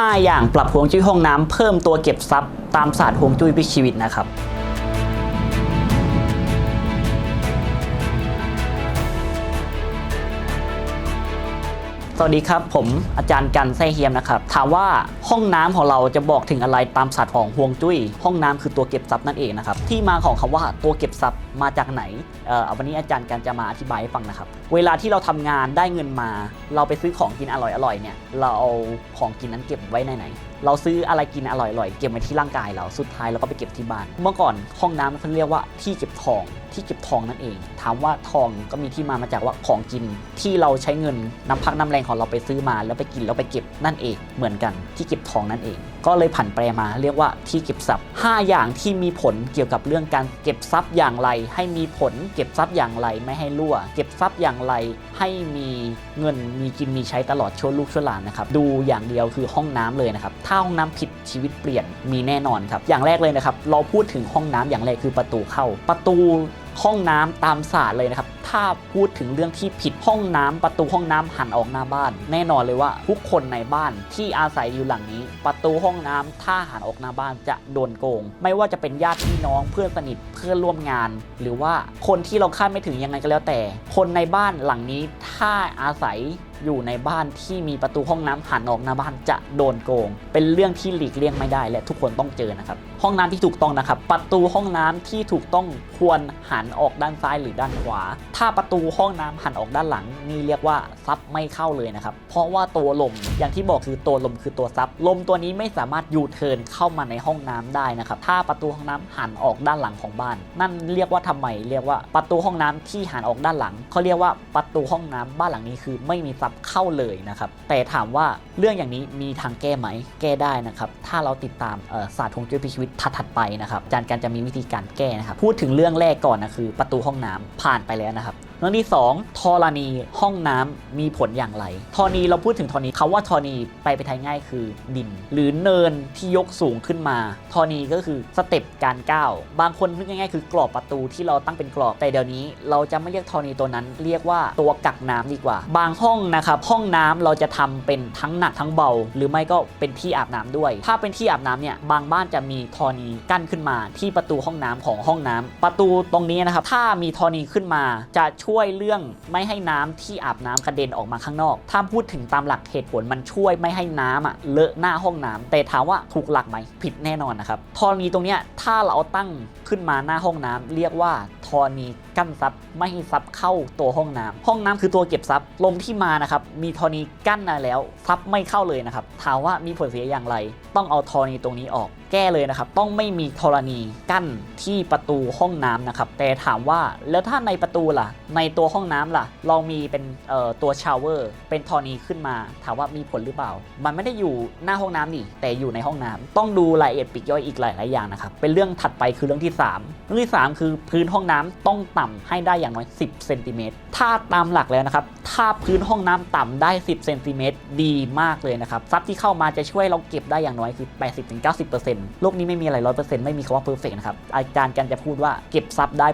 5 อย่างปรับฮวงจุ้ยห้องน้ำเพิ่มตัวเก็บทรัพย์ตามศาสตร์ฮวงจุ้ยพิชีวิตนะครับ สวัสดีครับ ผมอาจารย์กันไส้เฮียมนะครับ ถามว่าห้องน้ำของเราจะบอกถึงอะไรตามศาสตร์ของฮวงจุ้ย ห้องน้ำคือตัวเก็บทรัพย์นั่นเองนะครับ ที่มาของคำว่าตัวเก็บทรัพย์มาจากไหนเอ่อวันนี้อาจารย์กันจะมาอธิบายให้ฟังนะครับ เวลาที่เราทำงานได้เงินมา เราไปซื้อของกินอร่อยๆเนี่ยเราเอาของกินนั้นเก็บไว้ในไหน เราซื้ออะไรกินอร่อยๆ เก็บไว้ที่ร่างกายเรา สุดท้ายเราก็ไปเก็บที่บ้าน เมื่อก่อนห้องน้ำเขาเรียกว่าที่เก็บทอง ที่เก็บทองนั่นเอง ถามว่าทองก็มีที่มามาจากว่าของกินที่เราใช้เงินน้ำพักน้ำแรงของเราไปซื้อมา แล้วไปกินแล้วไปเก็บนั่นเอง เหมือนกันที่เก็บทองนั่นเอง ก็เลยผันแปรมาเรียกว่าที่เก็บทรัพย์ 5 อย่างที่มีผลเกี่ยวกับเรื่องการเก็บทรัพย์อย่างไร ให้มีผลเก็บทรัพย์อย่างไรไม่ให้รั่ว เก็บทรัพย์อย่างไรให้มีเงินมีกินมีใช้ตลอดชั่วลูกชั่วหลานนะครับดูอย่างเดียวคือห้องน้ำเลยนะครับถาห้องน้ำผิดชีวิตเปลี่ยนมีแน่นอนครับ อย่างแรกเลยนะครับ เราพูดถึงห้องน้ำอย่างแรกคือประตูเข้า ประตู ห้องน้ำตามศาสตร์เลยนะครับ ถ้าพูดถึงเรื่องที่ผิดห้องน้ำประตูห้องน้ำหันออกหน้าบ้าน แน่นอนเลยว่าทุกคนในบ้านที่อาศัยอยู่หลังนี้ ประตูห้องน้ำถ้าหันออกหน้าบ้านจะโดนโกง ไม่ว่าจะเป็นญาติพี่น้องเพื่อนสนิทเพื่อนร่วมงาน หรือว่าคนที่เราคาดไม่ถึงยังไงก็แล้วแต่ คนในบ้านหลังนี้ถ้าอาศัยอยู่ในบ้านที่มีประตูห้องน้ำหันออกหน้าบ้านจะโดนโกง เป็นเรื่องที่หลีกเลี่ยงไม่ได้และทุกคนต้องเจอนะครับ ห้องน้ำที่ถูกต้องนะครับ ประตูห้องน้ำที่ถูกต้องควรหันออกด้านซ้ายหรือด้านขวา ถ้าประตูห้องน้ำหันออกด้านหลัง นี่เรียกว่าซับไม่เข้าเลยนะครับ เพราะว่าตัวลมอย่างที่บอกคือตัวลมคือตัวซับลมตัวนี้ไม่สามารถยูเทิร์นเข้ามาในห้องน้ำได้นะครับ ถ้าประตูห้องน้ำหันออกด้านหลังของบ้าน นั่นเรียกว่าทำไมเรียกว่าประตูห้องน้ำที่หันออกด้านหลังเขาเรียกว่าประตูห้องน้ำบ้านหลังนี้คือไม่มีซับเข้าเลยนะครับ แต่ถามว่าเรื่องอย่างนี้มีทางแก้ไหม แก้ได้นะครับ ถ้าเราติดตามศาสตร์ฮวงจุ้ยพิชีวิตถัดไปนะครับอาจารย์การจะมีวิธีการแก้นะครับ พูดถึงเรื่องแรกก่อนนะคือประตูห้องน้ำผ่านไปแล้วนะครับ เรื่องที่ 2ธรณีห้องน้ำมีผลอย่างไรธรณีเราพูดถึงธรณีคาว่าธรณีไปไปไทยง่ายคือดิน หรือเนินที่ยกสูงขึ้นมาธรณีก็คือสเต็ปการก้าวบางคนพูดง่ายๆคือกรอบประตูที่เราตั้งเป็นกรอบแต่เดี๋ยวนี้ เราจะไม่เรียกธรณีตัวนั้น เรียกว่าตัวกักน้ำดีกว่า บางห้องนะครับห้องน้ำเราจะทำเป็นทั้งหนักทั้งเบา หรือไม่ก็เป็นที่อาบน้ำด้วย ถ้าเป็นที่อาบน้ำเนี่ยบางบ้านจะมีธรณีกั้นขึ้นมา ที่ประตูห้องน้ำของห้องน้ำประตูตรงนี้นะครับถ้ามีธรณีขึ้นมาจะช่วยวยเรื่องไม่ให้น้ำที่อาบน้ำกระเด็นออกมาข้างนอก ถ้าพูดถึงตามหลักเหตุผลมันช่วยไม่ให้น้ำอะเลอะหน้าห้องน้ำแต่ถามว่าถูกหลักไหมผิดแน่นอนนะครับธรณีตรงเนี้ยถ้าเราเอาตั้ง ขึ้นมาหน้าห้องน้ำเรียกว่าธรณีกั้นซับไม่ให้ซับเข้าตัวห้องน้ำห้องน้ำคือตัวเก็บซับลมที่มานะครับมีธรณีกั้นมาแล้วซับไม่เข้าเลยนะครับถามว่ามีผลเสียอย่างไร ต้องเอาธรณีตรงนี้ออก แก้เลยนะครับ ต้องไม่มีธรณีกั้นที่ประตูห้องน้ำนะครับแต่ถามว่าแล้วถ้าในประตูล่ะ ในตัวห้องน้ำล่ะ เรามีเป็นตัวชาวเวอร์เป็นธรณีขึ้นมา ถามว่ามีผลหรือเปล่า มันไม่ได้อยู่หน้าห้องน้ำนี่แต่อยู่ในห้องน้ำต้องดูรายละเอียดปีกย่อยอีกหลายๆอย่างนะครับเป็นเรื่องถัดไปคือเรื่องที่3 เรื่องที่ 3 คือพื้นห้องน้ำต้องต่ำให้ได้อย่างน้อย 10เซนติเมตรถ้าตามหลักแล้วนะครับ ถ้าพื้นห้องน้ำต่ำได้ 10เซนติเมตรดีมากเลยนะครับซับที่เข้ามาจะช่วยเราเก็บได้อย่างน้อยคือ 80-90%โลกนี้ไม่มีอะไร100%ไม่มีคำว่าเพอร์เฟกนะครับอาจารย์กันจะพูดว่าเก็บซับได้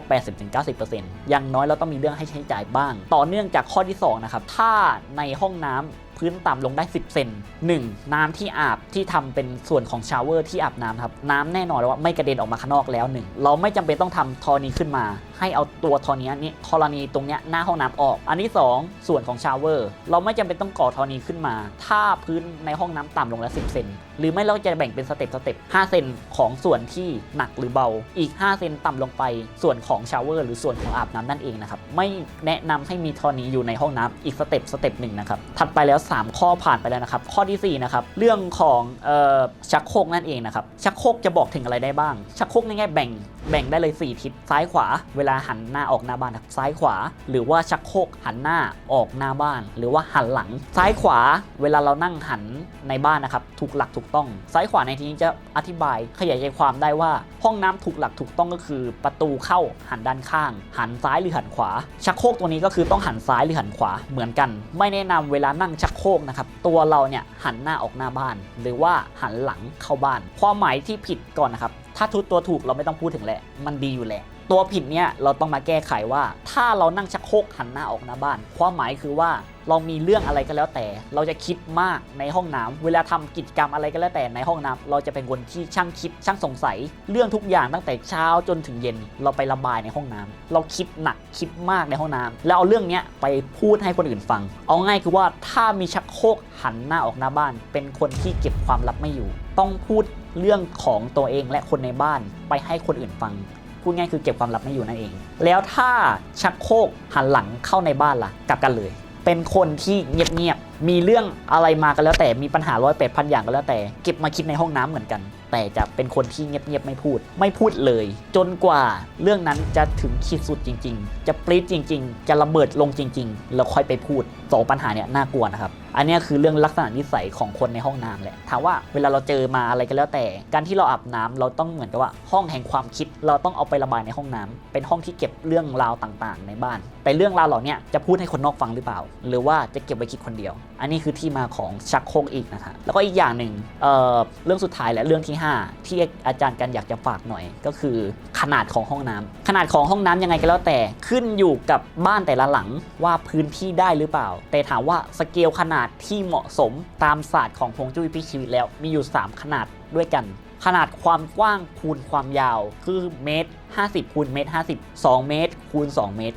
80-90%อย่างน้อยเราต้องมีเรื่องให้ใช้จ่ายบ้าง ต่อเนื่องจากข้อที่2นะครับถ้าในห้องน้ำ พื้นต่ำลงได้ 10 เซนหนึ่งน้ำที่อาบที่ทำเป็นส่วนของชาวเวอร์ที่อาบน้ำครับ น้ำแน่นอนเลยว่าไม่กระเด็นออกมาข้างนอกแล้วหนึ่งเราไม่จำเป็นต้องทำทอนี้ขึ้นมา ให้เอาตัวทอนี้นี้ธรณีตรงเนี้ยหน้าห้องน้ำออก อันที่ 2 ส่วนของชาวเวอร์ เราไม่จำเป็นต้องก่อทอนีขึ้นมา ถ้าพื้นในห้องน้ำต่ำลงแล้ว 10 เซนหรือไม่เราจะแบ่งเป็นสเต็ปสเต็ป5เซนของส่วนที่หนักหรือเบา อีก 5 เซนต่ำลงไป ส่วนของชาวเวอร์ หรือส่วนของอาบน้ำนั่นเองนะครับ ไม่แนะนำให้มีทอนี้อยู่ในห้องน้ำอีกสเต็ปสเต็ปหนึ่งนะครับ ถัดไปแล้ว 3 ข้อผ่านไปแล้วนะครับ ข้อทีสี่4นะครับ เรื่องของออชักโครกนั่นเองนะครับ ชักโครกจะบอกถึงอะไรได้บ้าง ชักโครกง่ายๆแบ่ง แบ่งได้เลย 4 ทิศ ซ้ายขวา เวลาหันหน้าออกหน้าบ้านซ้ายขวา หรือว่าชักโครกหันหน้าออกหน้าบ้าน หรือว่าหันหลังซ้ายขวา เวลาเรานั่งหันในบ้านนะครับถูกหลักถูกต้อง ซ้ายขวาในที่นี้จะอธิบายขยายใจความได้ว่า ห้องน้ำถูกหลักถูกต้องก็คือ ประตูเข้าหันด้านข้าง หันซ้ายหรือหันขวา ชักโครกตัวนี้ก็คือต้องหันซ้ายหรือหันขวาเหมือนกัน ไม่แนะนำเวลานั่งชักโครกนะครับตัวเราเนี่ยหันหน้าออกหน้าบ้าน หรือว่าหันหลังเข้าบ้าน ความหมายที่ผิดก่อนนะครับถ้าทุกตัวถูกเราไม่ต้องพูดถึงแหละ มันดีอยู่แหละ ตัวผิดเนี่ยเราต้องมาแก้ไขว่า ถ้าเรานั่งชักโครกหันหน้าออกหน้าบ้าน ความหมายคือว่าเรามีเรื่องอะไรก็แล้วแต่ เราจะคิดมากในห้องน้ำเวลาทำกิจกรรมอะไรก็แล้วแต่ในห้องน้ำเราจะเป็นคนที่ช่างคิดช่างสงสัย เรื่องทุกอย่างตั้งแต่เช้าจนถึงเย็น เราไประบายในห้องน้ำเราคิดหนักคิดมากในห้องน้ำแล้วเอาเรื่องเนี้ยไปพูดให้คนอื่นฟัง เอาง่ายคือว่าถ้ามีชักโครกหันหน้าออกหน้าบ้าน เป็นคนที่เก็บความลับไม่อยู่ ต้องพูดเรื่องของตัวเองและคนในบ้านไปให้คนอื่นฟัง พูดง่ายคือเก็บความลับไม่อยู่นั่นเอง แล้วถ้าชักโครกหันหลังเข้าในบ้านล่ะกลับกันเลย เป็นคนที่เงียบ มีเรื่องอะไรมากันแล้วแต่มีปัญหาร้อยแปดพันอย่างก็แล้วแต่ เก็บมาคิดในห้องน้ำเหมือนกัน แต่จะเป็นคนที่เงียบๆไม่พูด ไม่พูดเลย จนกว่าเรื่องนั้นจะถึงขีดสุดจริง ๆ จะปริ๊ดจริง ๆ จะระเบิดลงจริง ๆ แล้วค่อยไปพูดสองปัญหาเนี่ยน่ากลัวนะครับอันนี้คือเรื่องลักษณะนิสัยของคนในห้องน้ำแหละถามว่าเวลาเราเจอมาอะไรก็แล้วแต่ การที่เราอาบน้ำเราต้องเหมือนกับว่า ห้องแห่งความคิดเราต้องเอาไประบายในห้องน้ำเป็นห้องที่เก็บเรื่องราวต่างๆ ในบ้าน แต่เรื่องราวเหล่าเนี้ยจะพูดให้คนนอกฟังหรือเปล่า หรือว่าจะเก็บไว้คิดคนเดียว อันนี้คือที่มาของชักโครกอีกนะฮะแล้วก็อีกอย่างหนึ่งเเรื่องสุดท้ายและเรื่องที่ 5 ที่อาจารย์กันอยากจะฝากหน่อย ก็คือขนาดของห้องน้ำขนาดของห้องน้ำยังไงก็แล้วแต่ขึ้นอยู่กับบ้านแต่ละหลังว่าพื้นที่ได้หรือเปล่า แต่ถามว่าสเกลขนาดที่เหมาะสมตามศาสตร์ของพงจุ้ยพิชีวิตแล้วมีอยู่ 3 ขนาดด้วยกัน ขนาดความกว้างคูณความยาว คือเมตร 50คูณเมตร 50 2 เมตร คูณ 2 เมตร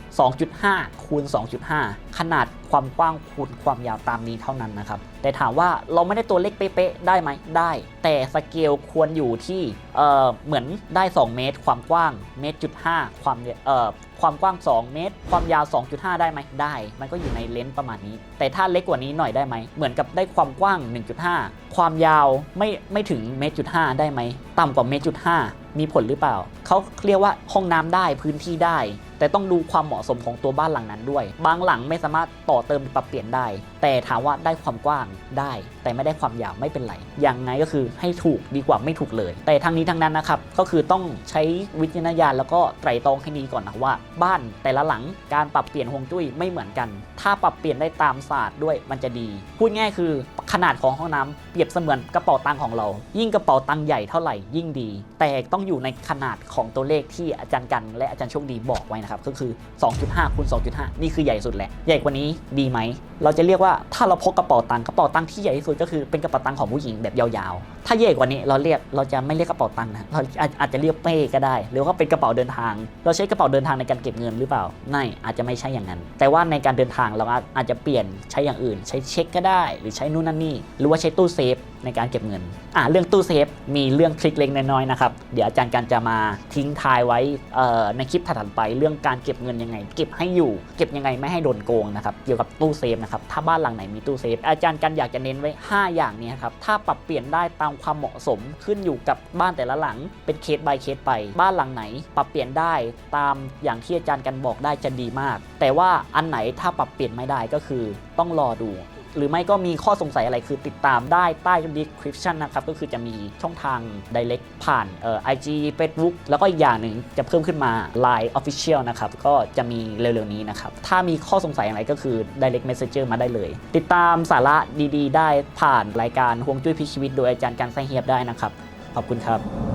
2.5 คูณ 2.5 ขนาดความกว้างคูณความยาวตามนี้เท่านั้นนะครับ แต่ถามว่าเราไม่ได้ตัวเล็กเป๊ะๆ ได้ไหม ได้ แต่สเกลควรอยู่ที่เออเหมือนได้ 2 เมตร ความกว้างเมตรจุดห้าความเออความกว้าง 2 เมตร ความยาว 2.5 ได้ไหมได้ มันก็อยู่ในเลนส์ประมาณนี้ แต่ถ้าเล็กกว่านี้หน่อยได้ไหม เหมือนกับได้ความกว้าง 1.5 ความยาวไม่ไม่ถึงเมตรจุดห้าได้ไหม ต่ำกว่าเมตรจุดห้ามีผลหรือเปล่า เขาเรียกว่าห้องน้ำได้พื้นที่ได้ แต่ต้องดูความเหมาะสมของตัวบ้านหลังนั้นด้วย บางหลังไม่สามารถต่อเติมปรับเปลี่ยนได้ แต่ถามว่าได้ความกว้างได้ แต่ไม่ได้ความยาวไม่เป็นไรอย่างไงก็คือให้ถูกดีกว่าไม่ถูกเลย แต่ทั้งนี้ทั้งนั้นนะครับก็คือต้องใช้วิจารณญาณแล้วก็ไตรตรองให้ดีก่อนนะว่า บ้านแต่ละหลังการปรับเปลี่ยนฮวงจุ้ยไม่เหมือนกัน ถ้าปรับเปลี่ยนได้ตามศาสตร์ด้วยมันจะดี พูดง่ายคือ ขนาดของห้องน้ำเปรียบเสมือนกระเป๋าตังค์ของเรา ยิ่งกระเป๋าตังค์ใหญ่เท่าไหร่ยิ่งดี แต่ต้องอยู่ในขนาดของตัวเลขที่อาจารย์กัน และอาจารย์โชคดีบอกไว้นะครับ ก็คือ 2.5คูณ2.5 นี่คือใหญ่สุดแหละ ใหญ่กว่านี้ดีไหม เราจะเรียกว่าถ้าเราพกกระเป๋าตังค์กระเป๋าตังค์ที่ใหญ่ที่สุดก็คือเป็นกระเป๋าตังค์ของผู้หญิงแบบยาวๆ ถ้าใหญ่กว่านี้เราเรียกเราจะไม่เรียกกระเป๋าตังค์นะเราอาจอาจจะเรียกเป้ก็ได้ หรือว่าเป็นกระเป๋าเดินทาง เราใช้กระเป๋าเดินทางในการเก็บเงินหรือเปล่าไม่อาจจะไม่ใช่อย่างนั้น แต่ว่าในการเดินทางเราอาจจะเปลี่ยนใช้อย่างอื่น ใช้เช็คก็ได้ หรือใช้นู่นนั่นนี่ หรือว่าใช้ตู้เซฟในการเก็บเงิน อ่าเรื่องตู้เซฟมีเรื่องทริคเล็กน้อยๆนะครับ เดี๋ยวอาจารย์กันจะมาทิ้งทายไว้ในคลิปถัดไปเรื่องการเก็บเงินยังไง เก็บให้อยู่ เก็บยังไงไม่ให้โดนโกงนะครับ เกี่ยวกับตู้เซฟนะครับ ถ้าบ้านหลังไหนมีตู้เซฟ อาจารย์กันอยากจะเน้นไว้ 5 อย่างนี้ครับ ถ้าปรับเปลี่ยนได้ตามความเหมาะสมขึ้นอยู่กับบ้านแต่ละหลัง เป็นเคส by เคสไป บ้านหลังไหน ปรับเปลี่ยนได้ตามอย่างที่อาจารย์กันบอกได้จะดีมาก แต่ว่าอันไหนถ้าปรับเปลี่ยนไม่ได้ก็คือต้องรอดู หรือไม่ก็มีข้อสงสัยอะไรคือติดตามได้ใต้ description นะครับ ก็คือจะมีช่องทาง direct ผ่านเอ่อ IG Facebook แล้วก็อีกอย่างหนึ่งจะเพิ่มขึ้นมา Line Official นะครับ ก็จะมีเร็วๆนี้นะครับ ถ้ามีข้อสงสัยอะไรก็คือ direct messenger มาได้เลย ติดตามสาระดีๆ ได้ผ่านรายการฮวงจุ้ยพิชีวิต โดยอาจารย์การไซเฮียบได้นะครับ ขอบคุณครับ